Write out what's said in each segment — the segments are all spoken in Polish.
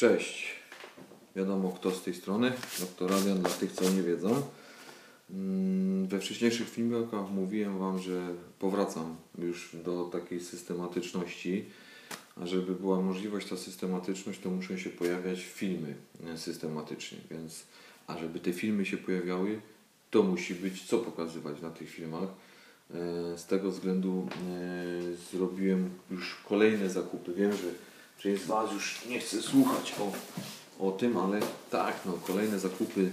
Cześć. Wiadomo kto z tej strony. Doktor Adrian dla tych co nie wiedzą. Mm, We wcześniejszych filmikach mówiłem Wam, że powracam już do takiej systematyczności. A żeby była możliwość ta systematyczność, to muszą się pojawiać filmy e, systematycznie. Więc, a żeby te filmy się pojawiały, to musi być co pokazywać na tych filmach. E, Z tego względu e, zrobiłem już kolejne zakupy. Wiem, że część z Was już nie chce słuchać o, o tym, ale tak, no, kolejne zakupy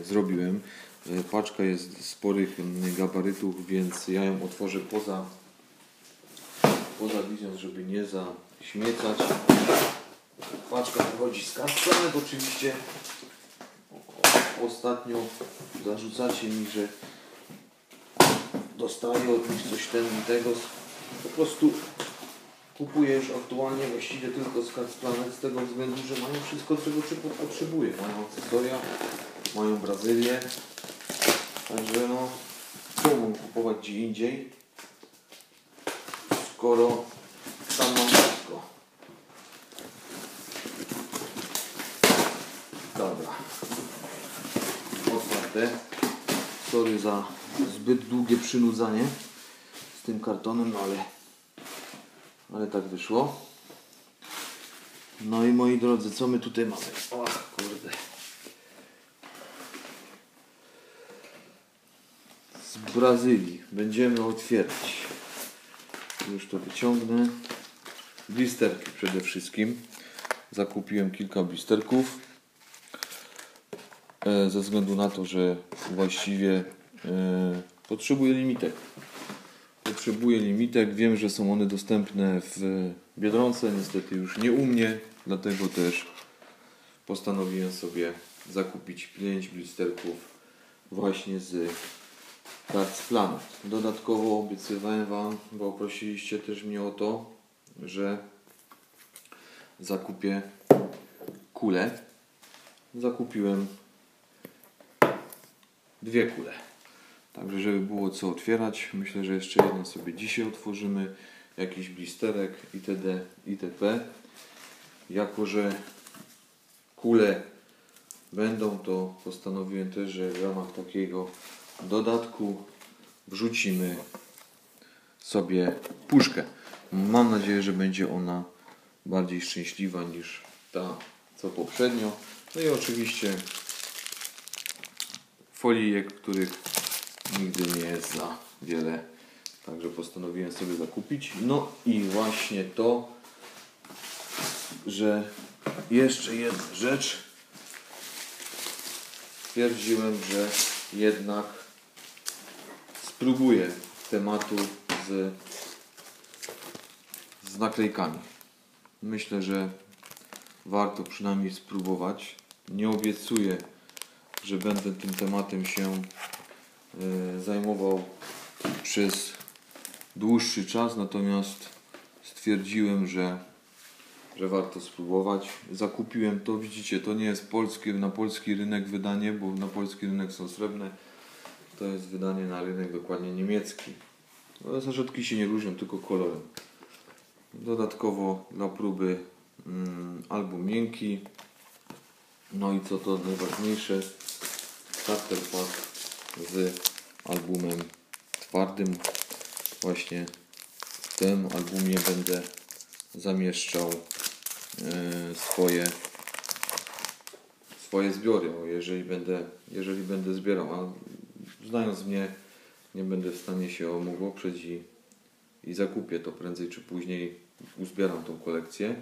e, zrobiłem. E, Paczka jest sporych gabarytów, więc ja ją otworzę poza, poza wizją, żeby nie zaśmiecać. Paczka pochodzi z kastranek oczywiście. Ostatnio zarzucacie mi, że dostaję od nich coś ten i tego. Po prostu kupuję już aktualnie właściwie tylko z Planet z tego względu, że mają wszystko czego czego potrzebuję. Mają akcesoria, mają Brazylię. Także no, co mam kupować gdzie indziej, skoro tam mam wszystko. Dobra. Otwarte. Sorry za zbyt długie przynudzanie z tym kartonem, no ale, ale tak wyszło. No i moi drodzy, co my tutaj mamy? Ach, kurde. Z Brazylii będziemy otwierać. Już to wyciągnę. Blisterki przede wszystkim. Zakupiłem kilka blisterków. E, ze względu na to, że właściwie e, potrzebuję limitek. Potrzebuję limitek. Wiem, że są one dostępne w Biedronce, niestety już nie u mnie, dlatego też postanowiłem sobie zakupić 5 blisterków właśnie z Cards Planet. Dodatkowo obiecywałem Wam, bo prosiliście też mnie o to, że zakupię kulę. Zakupiłem dwie kule. Także żeby było co otwierać, myślę, że jeszcze jedną sobie dzisiaj otworzymy. Jakiś blisterek itd. itp. Jako, że kule będą, to postanowiłem też, że w ramach takiego dodatku wrzucimy sobie puszkę. Mam nadzieję, że będzie ona bardziej szczęśliwa niż ta co poprzednio. No i oczywiście folijek, których nigdy nie jest za wiele. Także postanowiłem sobie zakupić. No i właśnie to, że jeszcze jedna rzecz. Stwierdziłem, że jednak spróbuję tematu z, z naklejkami. Myślę, że warto przynajmniej spróbować. Nie obiecuję, że będę tym tematem się zajmował przez dłuższy czas, natomiast stwierdziłem, że, że warto spróbować. Zakupiłem to, widzicie, to nie jest polskie, na polski rynek wydanie, bo na polski rynek są srebrne. To jest wydanie na rynek dokładnie niemiecki. No, zarzutki się nie różnią, tylko kolorem. Dodatkowo dla próby mm, album miękki. No i co to najważniejsze, starter pack z albumem twardym. Właśnie w tym albumie będę zamieszczał e, swoje swoje zbiory, jeżeli będę, jeżeli będę zbierał, a znając mnie, nie będę w stanie się o mógł oprzeć i, i zakupię to prędzej czy później, uzbieram tą kolekcję.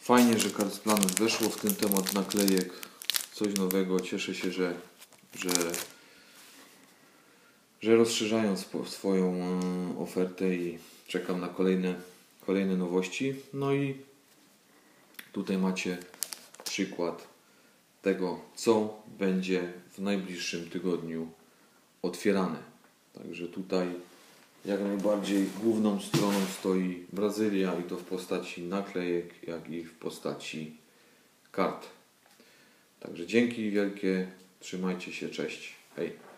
Fajnie, że Cards Planet weszło w ten temat naklejek, coś nowego. Cieszę się, że, że, że rozszerzają swoją e, ofertę i czekam na kolejne, kolejne nowości. No i tutaj macie przykład tego, co będzie w najbliższym tygodniu otwierane. Także tutaj jak najbardziej główną stroną stoi Brazylia i to w postaci naklejek, jak i w postaci kart. Także dzięki wielkie, trzymajcie się, cześć, hej.